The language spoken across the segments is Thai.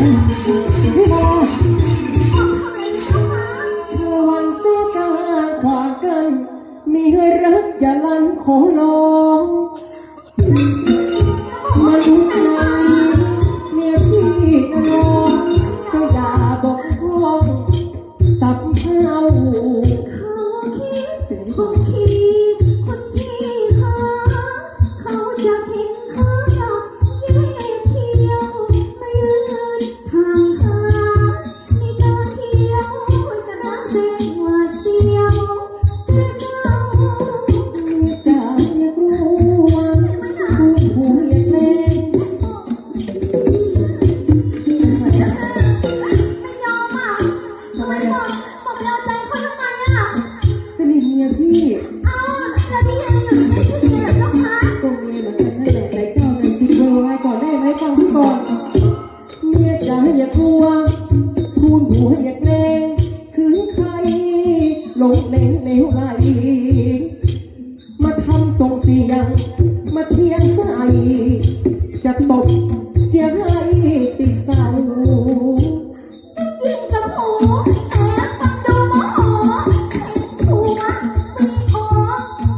นะนี่มาทำอะไรเจ้าคะชาละวันเสกาขวางกัน มีให้รักอย่าลันขอร้อง มาลุกน ยงมาเทียงใส่จะตบเสียให้ติดเศร้ายิ่งกับหูแต่ฟังดูโมโหเห็นผัวมีโอ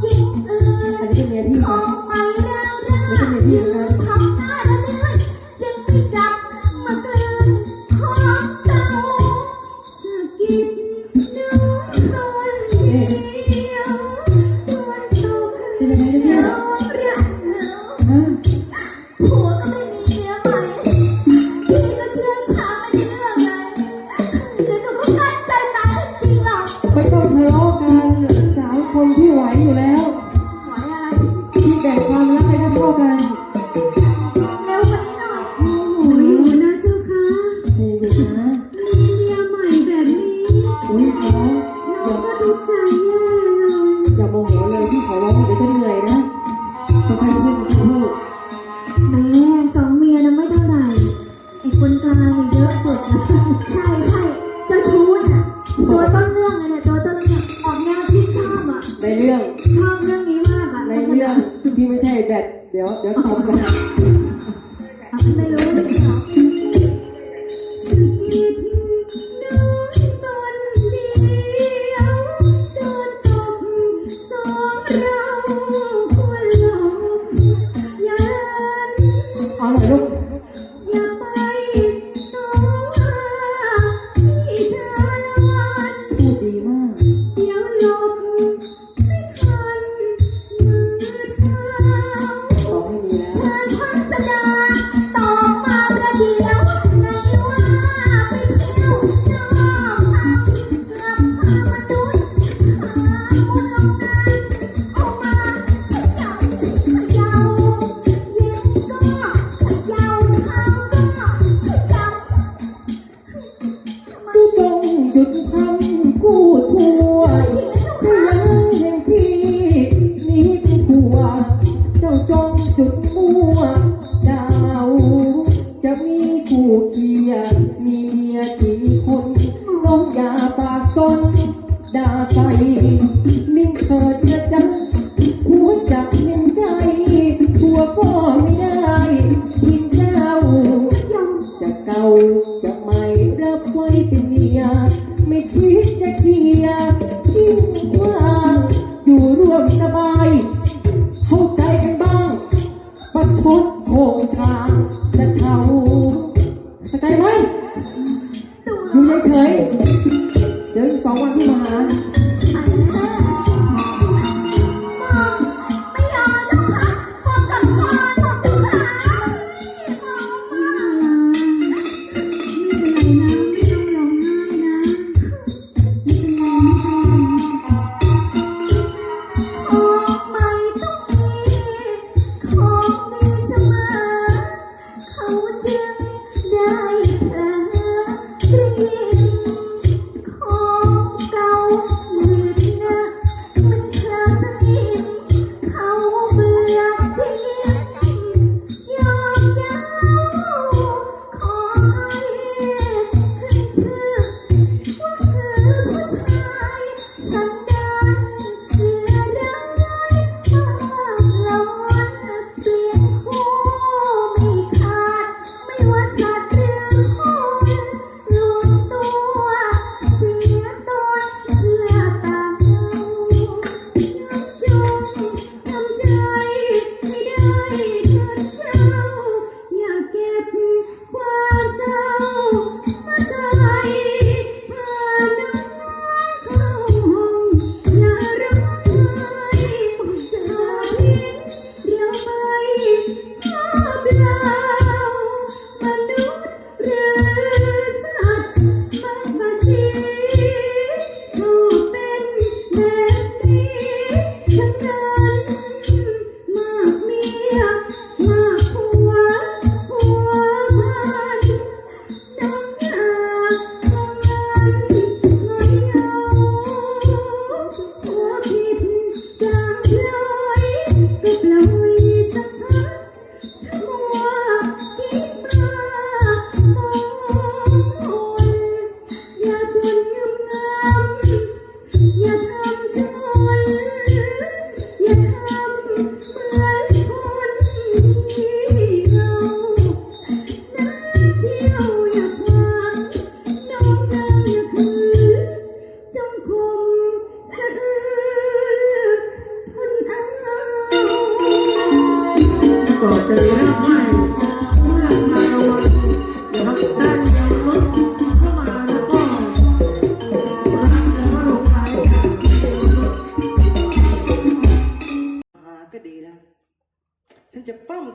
ยิ่งอื่อันนนี้เป็นเมียพี่ขคอรับงไม่เร็วเรื่อยืนทำหน้าระเดือนจึงไม่จับมากลืนของเก่าสะกิด พี่ไหวอยู่แล้ว ไหวอะไรพี่แบ่งความรักให้เท่ากันเร็วกว่านี้หน่อยโอ้โอ้ยนะเจ้าคะใจเย็นนะมีเมียใหม่แบบนี้อุ้ยน้องน้องย่าก็ทุกข์ใจแย่เลยอย่าโมโหเลยพี่ขอร้องเดี๋ยวจะเหนื่อยนะค่อยๆพูดค่อยๆพูดแม่สองเมียนะไม่เท่าไหร่ไอ้คนกลางนี่เยอะสุดนะใช่ใช่เจ้าชู้น่ะตัวต้นเรื่องเลยเนี่ย ในเรื่องชอบเรื่องนี้มากอะในเรื่องที่ไม่ใช่แบตเดี๋ยวเดี๋ยวตอบกัน ใส่นิ่งเถิดนะจ๊ะหัวจะเห็นใจผัวก็ไม่ได้ทิ้งเจ้าจะเก่าจะใหม่รับไว้เป็นเมียไม่คิดจะเคลียร์ทิ้งกว้างอยู่ร่วมสบาย เข้าใจกันบ้างประชดโคงชาจะเช่าเข้าใจไหมอยู่เฉย สองวันพี่มาหาอันแรกมองไม่ยอมแล้วเจ้าค่ะมอ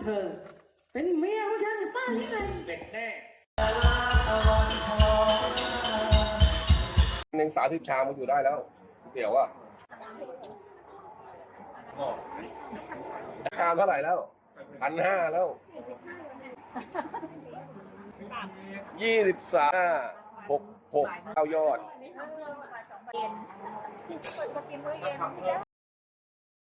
เธอ เป็นเมียของฉันป้านี่ไงเด็กแน่หนึ่งสามสิบชามมันอยู่ได้แล้วเดี๋ยวอะชามเท่าไหร่แล้วพันห้าแล้วยี่สิบสามหกหกเก้ายอด